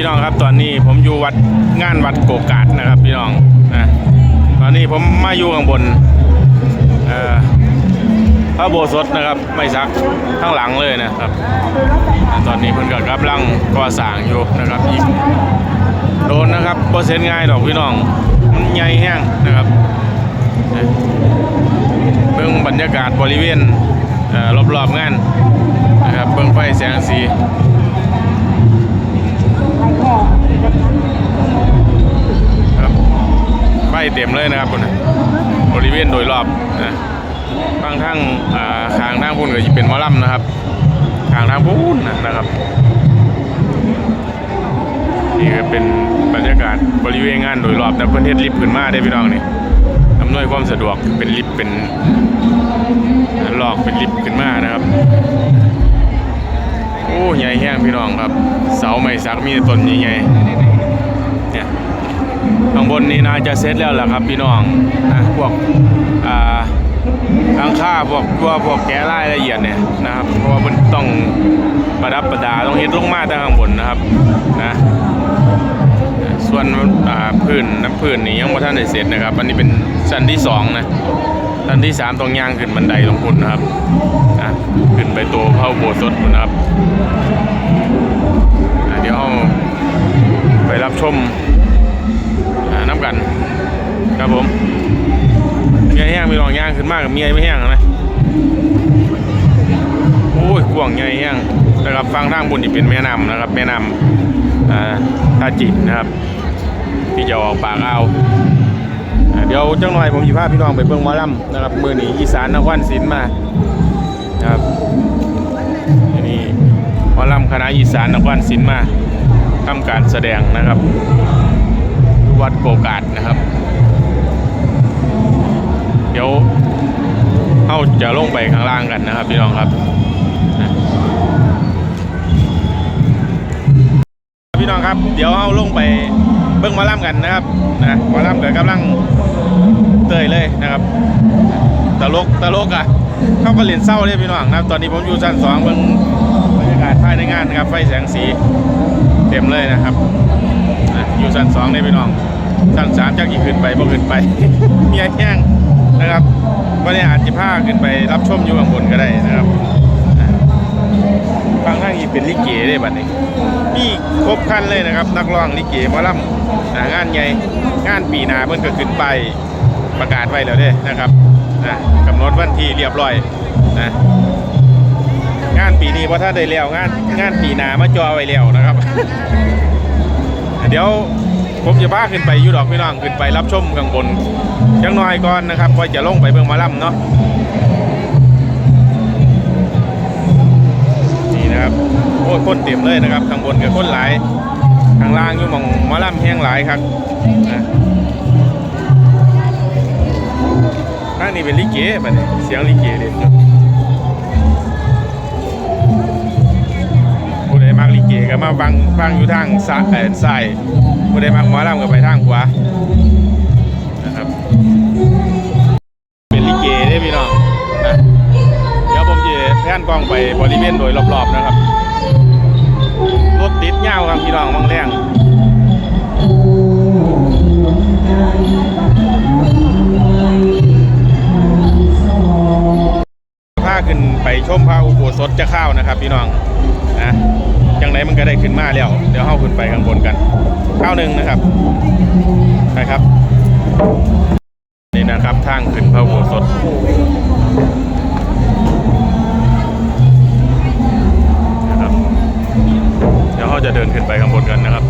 พี่น้องครับตอนนี้ผมอยู่วัดงานวัดโกกาดนะครับพี่น้องนะตอนนี้ผมมาอยู่ข้างบนอ่อพระโบสถนะครับไม่ซักข้างหลังเลยนะครับ ตอนนี้เพิ่นก็กำลังก่อสร้างอยู่นะครับอีกโดนนะครับเปอร์เซ็นต์ง่ายดอกพี่น้องมันใหญ่แห้งนะครับเบิ่งบรรยากาศบริเวณรอบๆงานนะครับเบิ่งไฟแสงสี เต็มเลยนะครับคุณน่ะบริเวณโดยรอบนะบางทั้งอ่าทางทางพุ่นก็จะเป็นมอลำนะครับ ทางทางพุ่นนะครับนี่ก็เป็นบรรยากาศบริเวณงานโดยรอบแต่เพื่อนเทศลิฟต์ขึ้นมาได้พี่น้องนี่อำนวยความสะดวกเป็นลิฟต์เป็นหลอกเป็นลิฟต์ขึ้นมานะครับโอ้ใหญ่แห้งพี่น้องครับ เสาไม้สักมีต่ต้นใหญ่ๆเนี่ย ข้างบนนี้น่าจะเสร็จแล้วล่ะครับพี่น้องนะพวกอ่าหลังคาพวกตัวพวกแกะรายละเอียดเนี่ยนะครับเพราะว่ามันต้องประดับประดาต้องเฮ็ดลงมาทางข้างบนนะครับนะส่วนอ่าพื้นน้ำพื้นนี่ยังไม่ทันได้เสร็จนะครับ อันนี้เป็นชั้นที่สองนะชั้นที่สามต้องย่างขึ้นบันไดลงพุ่นนะครับนะขึ้นไปตัวเข้าโบสถ์นะครับเดี๋ยวเราไปรับชมำกัน ครับผมเมียแห้งมีรองย่างขึ้นมากกับเมียไม่แห้งนะโอ้ยกวางใหญ่แห้งนะครับฟังทางบนที่เป็นแม่น้ำนะครับ แม่น้ำท่าจีนนะครับ ที่จะออกปากอ่าวอ่าเดี๋ยวจังหน่อยผมจะพาพี่น้องไปเบิ่งมอลำนะครับมือหนีอีสานนครศรีมานะครับนี่มอลำคณะอีสานนครศรีมาทำการแสดงนะครับ วัดโกกาดนะครับ เดี๋ยวเขาจะลงไปข้างล่างกันนะครับพี่น้องครับ พี่น้องครับ เดี๋ยวเขาลงไปเบิ้งมอลำกันนะครับนะมอลำเกิดกำลังเตยเลยนะครับตลกตลกอะเข้าก็เรียนเศร้าเลยพี่น้องนะครับตอนนี้ผมอยู่ชั้นสองเบิ่งบรรยากาศภายในงานนะครับ ไฟแสงสีเต็มเลยนะครับ ชั้นสองนี่พี่น้องชั้นสามจะกี่ขึ้นไปบ่ขึ้นไปเมียแห้งนะครับวันนี้อาจจะพาขึ้นไปรับชมอยู่ข้างบนก็ได้นะครับฟังข้างนี้เป็นลิเกได้บัดนี้มีครบคันเลยนะครับ นักร้องลิเกมอลำอะงานใหญ่งานปีนาเพิ่นก็ขึ้นไปประกาศไว้แล้วเด้นะครับนะกำหนดวันที่เรียบร้อยนะงานปีนี้ว่าถ้าได้แล้วงานงานปีนามาจอไว้แล้วนะครับ เดี๋ยว ผมจะพาขึ้นไปยูดอกพี่น้องขึ้นไปรับชมข้างบนจังน้อยก่อนนะครับก่อนจะลงไปเบิ่งมาล่ำเนาะนี่นะครับโอ้คนเต็มเลยนะครับข้างบนกับคนหลายข้างล่างอยู่มองมาล่ำแห้งหลายครับนะทางนี้เป็นลิเกบัดนี้เสียงลิเกเด็ดอยู่ มักลิเกก็มาฟังฟังอยู่ทางซ้ายเอ่อซ้ายผู้ใดมักหมอลำก็ไปทางขวานะครับ เป็นลิเกเด้พี่น้องนะเดี๋ยวผมจะแพนกล้องไปบริเวณโดยรอบๆนะครับรถติดยาวครับพี่น้องบางแรงพาขึ้นไปชมพระอุโบสถจะเข้านะครับ พี่น้อง นะจังไหนมันก็ได้ขึ้นมาแล้ว เดี๋ยวเข้าขึ้นไปข้างบนกันข้าวหนึ่งนะครับไปครับ นี่นะครับทางขึ้นพระโบสถนะครับ เดี๋ยวเขาจะเดินขึ้นไปข้างบนกันนะครับ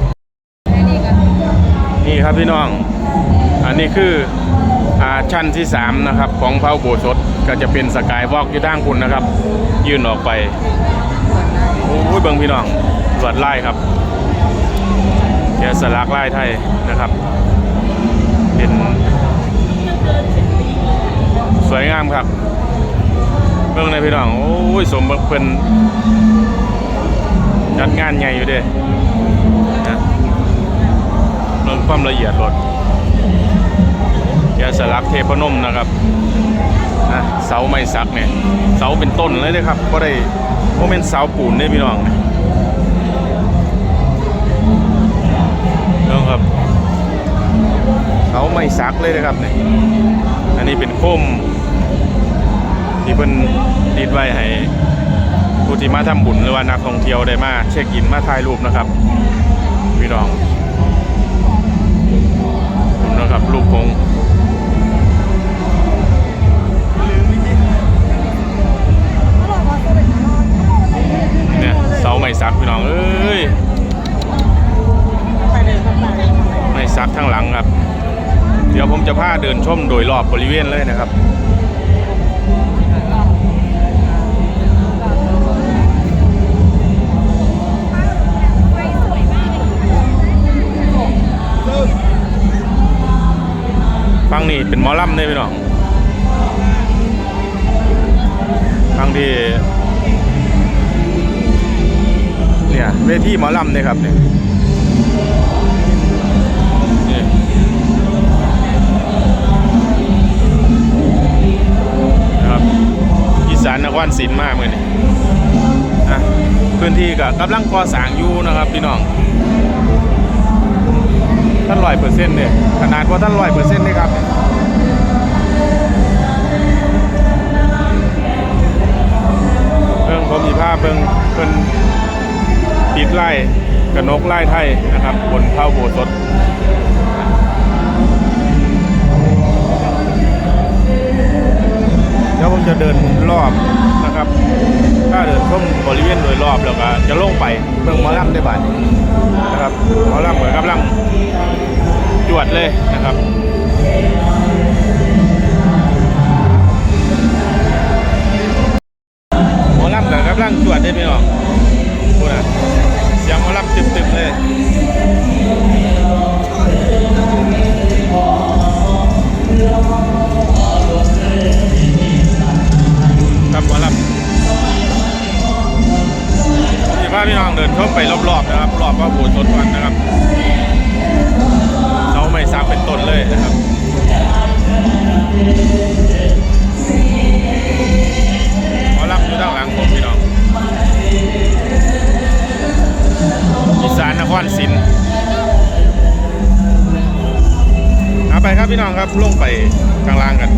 นี่ครับพี่น้อง อันนี้คืออาชั้นที่ 3 นะครับ ของพระโบสถก็จะเป็นสกายวอล์กอยู่ด้านคุณนะครับ ยื่นออกไป โอ้ยเบิ่งพี่น้อง ลวดไลายครับแกสลักไลายไทยนะครับ เป็นสวยงามครับเบิ่งในพี่น้อง โอ้ย สมบัติเพิ่นจัดงานใหญ่อยู่เด้นะเรื่องความละเอียดรถแกะสลักเทพนมนะครับนะเสาไม้สักเนี่ย เสาเป็นต้นเลยนะครับ ก็ได้โมเมนเสาปูนเนี่ยพี่น้องนะ เรื่องครับเขาไม่ซักเลยนะครับเนี่ยอันนี้เป็นโคมที่เพิ่นติดไว้ให้ผู้ที่มาทำบุญหรือว่านักท่องเที่ยวได้มาเช็คอินมาถ่ายรูปนะครับพี่น้องนะครับรูปคงเนี่ยเสาไม่ซักพี่น้องเอ้ย ยวผมจะพาเดินชมโดยรอบบริเวณเลยนะครับฟังนี่เป็นหมอลำเลยพี่น้องฟังที่เนี่ยเวทีหมอลำเนี่ยครับเนี่ย อีสานนครศรีมากเลยนี่อะพื้นที่ก็กำลังก่อสร้างอยู่นะครับพี่น้องท่านร้อยเปอร์เซ็นต์เนี่ยขนาดว่าท่านร้อยเปอร์เซ็นต์นี่ครับเบิ่งผมมีภาพเบิ่งเพิ่นติดไล่กระนกไล่ไทยนะครับ บนเท้าโบสถเดี๋ยวผมจะเดินรอบ นะครับถ้าเดินชมบริเวณโดยรอบแล้วก็จะลงไปเมืองมอลำได้บ้านนะครับมอลำเหมือนกำลังจวดเลยนะครับาพี่น้องเดินชมไปรอบๆนะครับ รอบพระโบสถ์สดวันนะครับเขาไม่ซักเป็นต้นเลยนะครับหมอลำอยู่ด้านหลังผมพี่น้องอีสานนครศรีเอาไปครับพี่น้องครับลงไปข้างล่างกัน